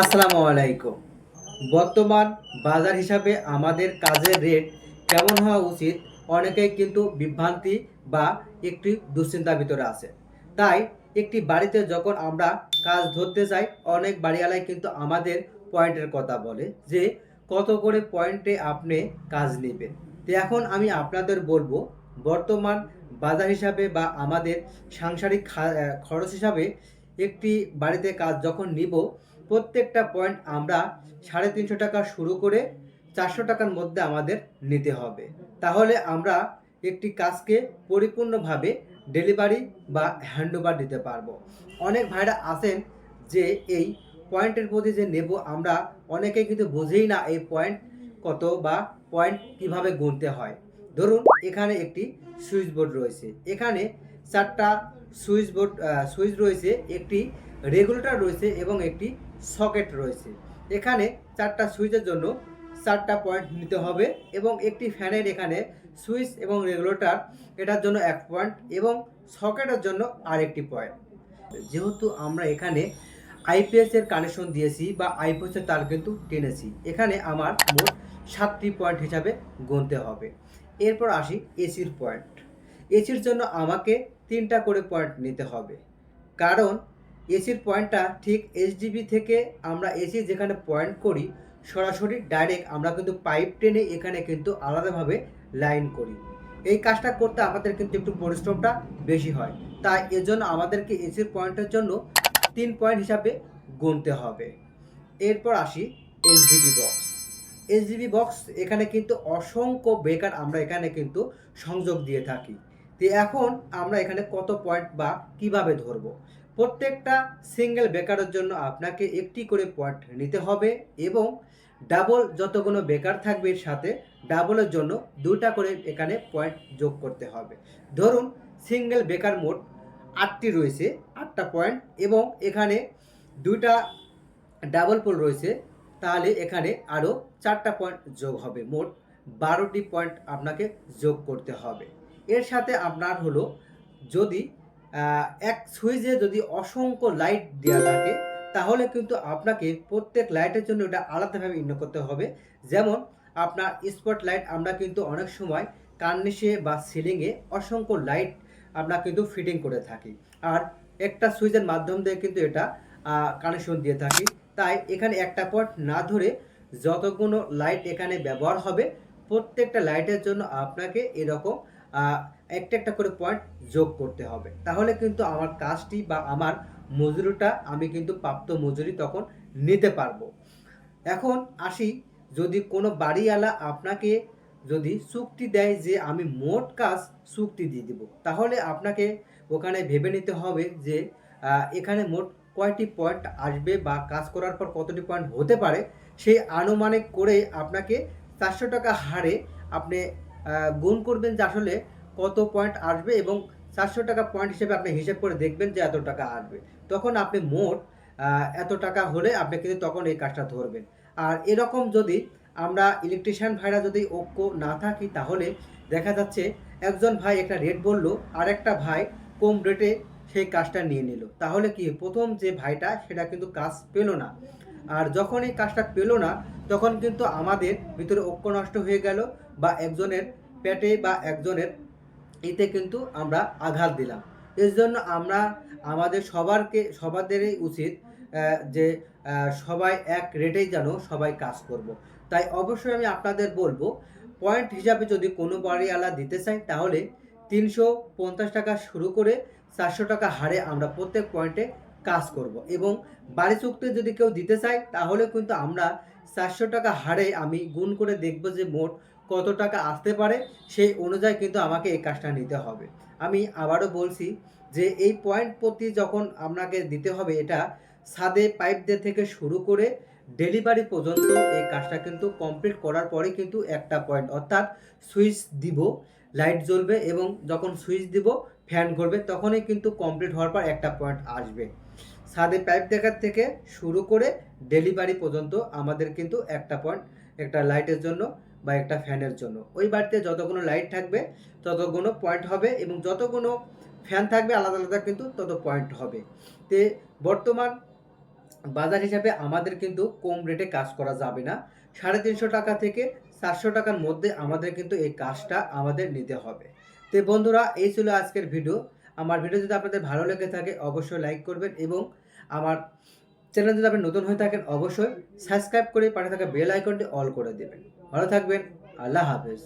আসসালামু আলাইকুম। বর্তমান বাজার হিসাবে আমাদের কাজের রেট কেমন হওয়া উচিত, অনেকেই কিন্তু বিভ্রান্তি বা একটি দুশ্চিন্তার ভিতরে আছে। তাই একটি বাড়িতে যখন আমরা কাজ ধরতে যাই, অনেক বাড়িওয়ালাই কিন্তু আমাদের পয়েন্টের কথা বলে যে, কত করে পয়েন্টে আপনি কাজ নেবেন? তো এখন আমি আপনাদের বলব, বর্তমান বাজার হিসাবে বা আমাদের সাংসারিক খরচ হিসাবে একটি বাড়িতে কাজ যখন নিব প্রত্যেকটা পয়েন্ট আমরা সাড়ে তিনশো টাকা শুরু করে চারশো টাকার মধ্যে আমাদের নিতে হবে। তাহলে আমরা একটি কাজকে পরিপূর্ণভাবে ডেলিভারি বা হ্যান্ডওভার দিতে পারব। অনেক ভাইরা আছেন যে এই পয়েন্টের প্রতি যে নেব আমরা অনেকেই কিন্তু বুঝেই না এই পয়েন্ট কত বা পয়েন্ট কীভাবে গুনতে হয়। ধরুন এখানে একটি সুইচ বোর্ড রয়েছে। এখানে চারটা সুইচ বোর্ড সুইচ রয়েছে, একটি রেগুলেটর রয়েছে এবং একটি সকেট রয়েছে। এখানে চারটা সুইচের জন্য চারটা পয়েন্ট নিতে হবে এবং একটি ফ্যানের এখানে সুইচ এবং রেগুলেটর, এটার জন্য এক পয়েন্ট এবং সকেটের জন্য আরেকটি পয়েন্ট। যেহেতু আমরা এখানে আইপিএস এর কানেকশন দিয়েছি বা আইপিএস এর তার কিন্তু টেনেছি, এখানে আমার মোট সাতটি পয়েন্ট হিসাবে গুনতে হবে। এরপর আসি এসির পয়েন্ট। এসির জন্য আমাকে তিনটা করে পয়েন্ট নিতে হবে। কারণ এসির পয়েন্টটা ঠিক এইচডিবি থেকে আমরা এসি যেখানে পয়েন্ট করি, সরাসরি ডাইরেক্ট আমরা কিন্তু পাইপ টেনে এখানে কিন্তু আলাদাভাবে লাইন করি। এই কাজটা করতে আমাদের কিন্তু একটু পরিশ্রমটা বেশি হয়। তাই এজন্য আমাদেরকে এসির পয়েন্টের জন্য তিন পয়েন্ট হিসাবে গুনতে হবে। এরপর আসি এইচডিবি বক্স এইচডিবি বক্স এখানে কিন্তু অসংখ্য বেকার আমরা এখানে কিন্তু সংযোগ দিয়ে থাকি। তো এখন আমরা এখানে কত পয়েন্ট বা কীভাবে ধরবো? প্রত্যেকটা সিঙ্গেল বেকারের জন্য আপনাকে একটি করে পয়েন্ট নিতে হবে এবং ডাবল যতগুলো বেকার থাকবে এর সাথে ডাবলের জন্য দুটা করে এখানে পয়েন্ট যোগ করতে হবে। ধরুন সিঙ্গেল বেকার মোট আটটি রয়েছে, আটটা পয়েন্ট এবং এখানে দুইটা ডাবল পোল রয়েছে, তাহলে এখানে আরও চারটা পয়েন্ট যোগ হবে। মোট বারোটি পয়েন্ট আপনাকে যোগ করতে হবে। এর সাথে আপনার হলো যদি এক সুইচে যদি অসংখ্য লাইট দেওয়া থাকে, তাহলে কিন্তু আপনাকে প্রত্যেক লাইটের জন্য এটা আলাদাভাবে ইন্ন করতে হবে। যেমন আপনার স্পট লাইট আমরা কিন্তু অনেক সময় কার্নিশে বা সিলিংয়ে অসংখ্য লাইট আমরা কিন্তু ফিটিং করে থাকি। আর একটা সুইচের মাধ্যম দিয়ে কিন্তু এটা কানেকশন দিয়ে থাকি। তাই এখানে একটা পট না ধরে যতগুলো লাইট এখানে ব্যবহার হবে, প্রত্যেকটা লাইটের জন্য আপনাকে এরকম একটা একটা করে পয়েন্ট যোগ করতে হবে। তাহলে কিন্তু আমার কাজটি বা আমার মজুরিটা আমি কিন্তু প্রাপ্ত মজুরি তখন নিতে পারব। এখন আসি, যদি কোনো বাড়িওয়ালা আপনাকে যদি চুক্তি দেয় যে আমি মোট কাজ চুক্তি দিয়ে দিব, তাহলে আপনাকে ওখানে ভেবে নিতে হবে যে এখানে মোট কয়টি পয়েন্ট আসবে বা কাজ করার পর কতটি পয়েন্ট হতে পারে, সেই আনুমানিক করে আপনাকে চারশো টাকা হারে আপনি গুণ করবেন যে আসলে কত পয়েন্ট আসবে এবং চারশো টাকা পয়েন্ট হিসেবে আপনি হিসেব করে দেখবেন যে এত টাকা আসবে। তখন আপনি মোট এত টাকা হলে আপনি কিন্তু তখন এই কাজটা ধরবেন। আর এরকম যদি আমরা ইলেকট্রিশিয়ান ভাইরা যদি ঐক্য না থাকি, তাহলে দেখা যাচ্ছে একজন ভাই একটা রেট বলল আর একটা ভাই কম রেটে সেই কাজটা নিয়ে নিল। তাহলে কি প্রথম যে ভাইটা, সেটা কিন্তু কাজ পেল না। আর যখন এই কাজটা পেল না, তখন কিন্তু আমাদের ভিতরে ঐক্য নষ্ট হয়ে গেল বা একজনের পেটে বা একজনের এতে কিন্তু আমরা আঘাত দিলাম এর জন্য আমরা আমাদের সবারকে, সবাদেরই উচিত যে সবাই এক রেটেই যেন সবাই কাজ করব। তাই অবশ্যই আমি আপনাদের বলব পয়েন্ট হিসাবে যদি কোনো বাড়িওয়ালা দিতে চাই তাহলে তিনশো পঞ্চাশ টাকা শুরু করে চারশো টাকা হারে আমরা প্রত্যেক পয়েন্টে কাজ করব এবং বাড়ি চুক্তি যদি কেউ দিতে চায়, তাহলে কিন্তু আমরা চারশো টাকা হারে আমি গুণ করে দেখব যে মোট কত টাকা আসতে পারে, সেই অনুযায়ী কিন্তু আমাকে এই কাজটা নিতে হবে। আমি আবারও বলছি যে এই পয়েন্ট প্রতি যখন আপনাকে দিতে হবে, এটা ছাদে পাইপ দিয়ে থেকে শুরু করে ডেলিভারি পর্যন্ত এই কাজটা কিন্তু কমপ্লিট করার পরে কিন্তু একটা পয়েন্ট অর্থাৎ সুইচ দিব লাইট জ্বলবে এবং যখন সুইচ দিব ফ্যান ঘুরবে তখনই কিন্তু কমপ্লিট হওয়ার পর একটা পয়েন্ট আসবে। ছাদে পাইপ দেখার থেকে শুরু করে ডেলিভারি পর্যন্ত আমাদের কিন্তু একটা পয়েন্ট একটা লাইটের জন্য বা একটা ফ্যানের জন্য। ওই বাড়িতে যতগুলো লাইট থাকবে, ততগুলো পয়েন্ট হবে এবং যতগুলো ফ্যান থাকবে, আলাদা আলাদা কিন্তু তত পয়েন্ট হবে। তে বর্তমান বাজার হিসাবে আমাদের কিন্তু কম রেটে কাজ করা যাবে না। সাড়ে তিনশো টাকা থেকে চারশো টাকার মধ্যে আমাদের কিন্তু এই কাজটা আমাদের নিতে হবে। তো বন্ধুরা, এই ছিল আজকের ভিডিও আমার ভিডিও যদি আপনাদের ভালো লেগে থাকে, অবশ্যই লাইক করবেন এবং আমার চ্যানেল যদি আপনি নতুন হয়ে থাকেন, অবশ্যই সাবস্ক্রাইব করে পাশে থাকা বেল আইকনটি অল করে দেবেন। ভালো থাকবেন। আল্লাহ হাফেজ।